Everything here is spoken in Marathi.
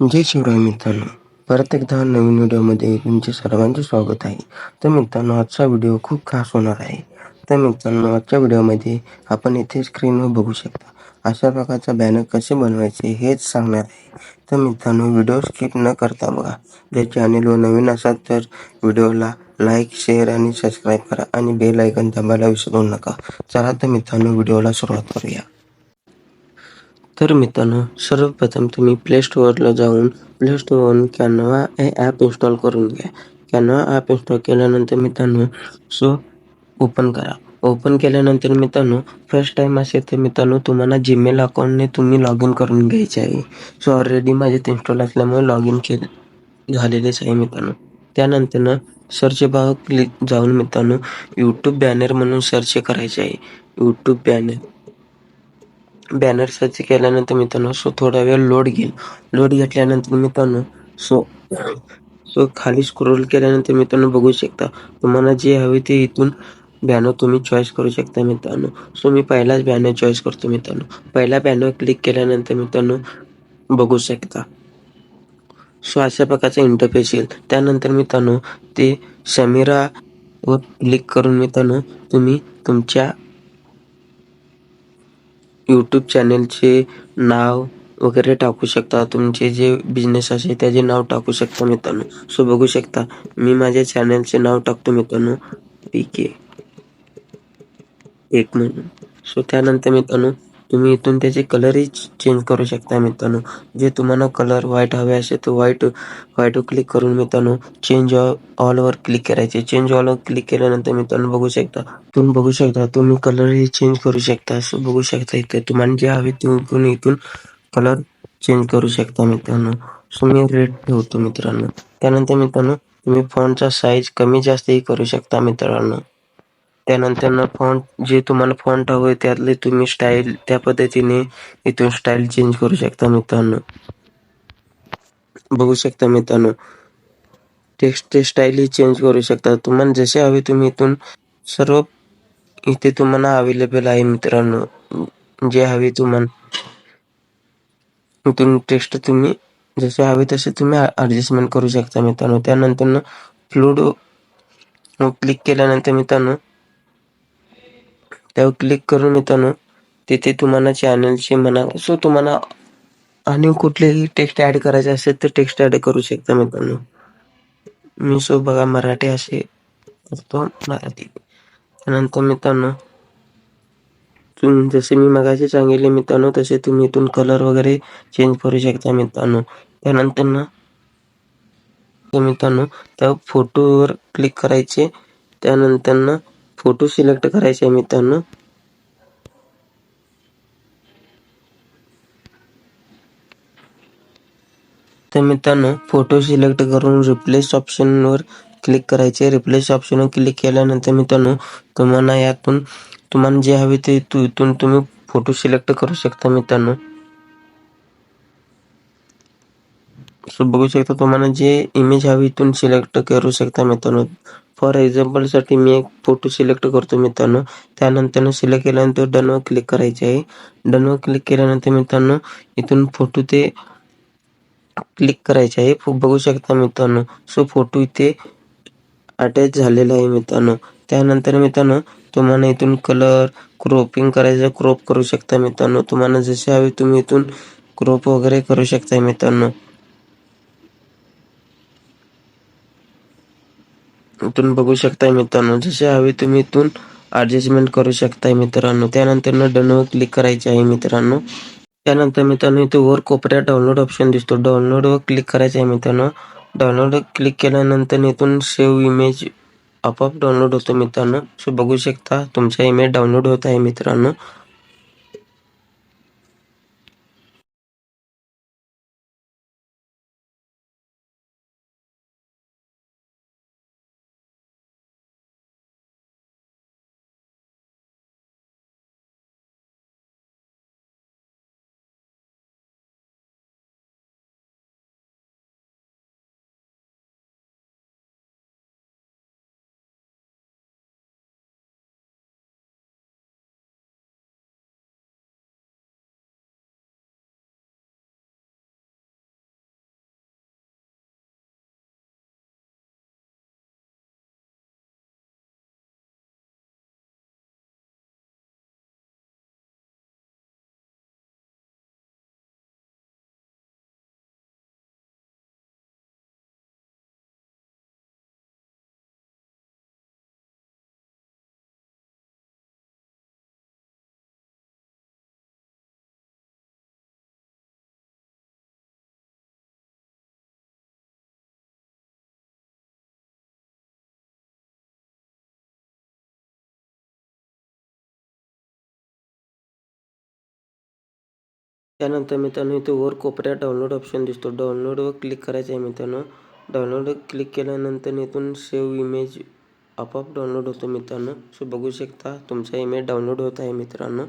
जय शिवराय मित्रांनो. परत एकदा नवीन व्हिडिओमध्ये तुमचे सर्वांचे स्वागत आहे. तर मित्रांनो आजचा व्हिडिओ खूप खास होणार आहे. तर मित्रांनो आजच्या व्हिडिओमध्ये आपण इथे स्क्रीनवर बघू शकता. अशा प्रकारचा बॅनर कसे बनवायचे हेच सांगणार आहे. तर मित्रांनो व्हिडिओ स्किप न करता बघा. जर चॅनेलवर नवीन असाल तर व्हिडिओला लाईक शेअर आणि सबस्क्राईब करा आणि बेल आयकन दाबायला विसरू नका. चला तर मित्रांनो व्हिडिओला सुरुवात करूया. तर मित्रांनो सर्वप्रथम तुम्ही प्ले स्टोअरला जाऊन प्ले स्टोअरवरून कॅनवा हे ॲप इन्स्टॉल करून घ्या. कॅनवा ॲप इन्स्टॉल केल्यानंतर मित्रांनो सो ओपन करा. ओपन केल्यानंतर मित्रांनो फर्स्ट टाईम असेल तर मित्रांनो तुम्हाला जीमेल अकाउंटने तुम्ही लॉग इन करून घ्यायचे आहे. सो ऑलरेडी माझे इन्स्टॉल असल्यामुळे लॉग इन के झालेलेच आहे मित्रांनो. त्यानंतर सर्च बाग क्लिक जाऊन मित्रांनो यूट्यूब बॅनर म्हणून सर्च करायचे आहे. यूट्यूब बॅनर बॅनर सर्च केल्यानंतर मित्रांनो सो थोडा वेळ लोड घेईल. लोड घेतल्यानंतर मित्रांनो सो सो खाली स्क्रोल केल्यानंतर मित्रांनो बघू शकता तुम्हाला जे हवे ते इथून बॅनर तुम्ही चॉईस करू शकता मित्रांनो. सो मी पहिलाच बॅनर चॉईस करतो मित्रांनो. पहिला बॅनर क्लिक केल्यानंतर मित्रांनो बघू शकता. सो अशा प्रकारचा इंटरफेस येईल. त्यानंतर मित्रांनो ते समीरावर क्लिक करून मित्रांनो तुम्ही तुमच्या यूट्यूब चॅनेलचे नाव वगैरे टाकू शकता. तुमचे जे बिझनेस असेल त्याचे नाव टाकू शकता मित्रांनो. सो बघू शकता मी माझ्या चॅनलचे नाव टाकतो मित्रांनो. पी के एक म्हणून सो त्यानंतर मित्रांनो तुम्ही इथून त्याचे कलरही चेंज करू शकता मित्रांनो. जे तुम्हाला कलर व्हाईट हवे असेल तर व्हाईट व्हाईटवर क्लिक करून मित्रांनो चेंज ऑलवर क्लिक करायचे. चेंज ऑलवर क्लिक केल्यानंतर मित्रांनो बघू शकता तुम्ही बघू शकता तुम्ही कलरही चेंज करू शकता. असं बघू शकता इथे. तुम्हाला जे हवे तुम्ही इथून कलर चेंज करू शकता मित्रांनो. सो मी रेड ठेवतो मित्रांनो. त्यानंतर मित्रांनो तुम्ही फॉन्टचा साईज कमी जास्तही करू शकता मित्रांनो. त्यानंतर फॉन्ट जे तुम्हाला फॉन्ट हवं आहे त्यातले तुम्ही स्टाईल त्या पद्धतीने इथून स्टाईल चेंज करू शकता मित्रांनो. बघू शकता मित्रांनो. टेक्स्ट स्टाईल चेंज करू शकता. तुम्हाला जसे हवे तुम्ही इथून सर्व इथे तुम्हाला अवेलेबल आहे मित्रांनो. जे हवे तुम्हाला. इथून टेक्स्ट तुम्ही जसे हवे तसे तुम्ही ॲडजस्टमेंट करू शकता मित्रांनो. त्यानंतर फ्लूड क्लिक केल्यानंतर मित्रांनो त्यावर क्लिक करून मित्रांनो तिथे तुम्हाला चॅनलचे म्हणा सो तुम्हाला आणि कुठलेही टेक्स्ट ॲड करायचे असेल तर टेक्स्ट ॲड करू शकता मित्रांनो. मी सो बघा मराठी असे करतो मराठी. त्यानंतर मित्रांनो जसे मी मगाशी सांगितले मित्रांनो तसे तुम्ही इथून कलर वगैरे चेंज करू शकता मित्रांनो. त्यानंतर ना मित्रांनो त्या फोटोवर क्लिक करायचे. त्यानंतर ना फोटो सिलेक्ट करायचे आहे मित्रांनो. तर मित्रांनो फोटो सिलेक्ट करून रिप्लेस ऑप्शनवर क्लिक करायचे. रिप्लेस ऑप्शनवर क्लिक केल्यानंतर मित्रांनो तुम्हाला यातून तुम्हाला जे हवे ते इथून तुम्ही फोटो सिलेक्ट करू शकता मित्रांनो. सो बघू शकता तुम्हाला जे इमेज हवी इथून सिलेक्ट करू शकता मित्रांनो. फॉर एक्झाम्पलसाठी मी एक फोटो सिलेक्ट करतो मित्रांनो. त्यानंतर सिलेक्ट केल्यानंतर डनवर क्लिक करायचे आहे. डनवर क्लिक केल्यानंतर मित्रांनो इथून फोटो ते क्लिक करायचे आहे. बघू शकता मित्रांनो सो फोटो इथे अटॅच झालेला आहे मित्रांनो. त्यानंतर मित्रांनो तुम्हाला इथून कलर क्रोपिंग करायचं क्रॉप करू शकता मित्रांनो. तुम्हाला जसे हवे तुम्ही इथून क्रॉप वगैरे करू शकता मित्रांनो. इथून बघू शकताय मित्रांनो जसे हवे तुम्ही इथून ॲडजस्टमेंट करू शकताय मित्रांनो. त्यानंतर डनवर क्लिक करायचे आहे मित्रांनो. त्यानंतर मित्रांनो इथे वर कोपऱ्यात डाउनलोड ऑप्शन दिसतो. डाउनलोडवर क्लिक करायचं आहे मित्रांनो. डाउनलोड क्लिक केल्यानंतर इथून सेव्ह इमेज आपोआप डाउनलोड होतो मित्रांनो. सो बघू शकता तुमचा इमेज डाउनलोड होत आहे मित्रांनो. त्यानंतर मित्रांनो इथे वर कोपऱ्यात डाउनलोड ऑप्शन दिसतो. डाउनलोडवर क्लिक करायचं आहे मित्रांनो. डाउनलोडवर क्लिक केल्यानंतर इथून सेव्ह इमेज आपोआप डाउनलोड होतो मित्रांनो. सो बघू शकता तुमचा इमेज डाउनलोड होत आहे मित्रांनो.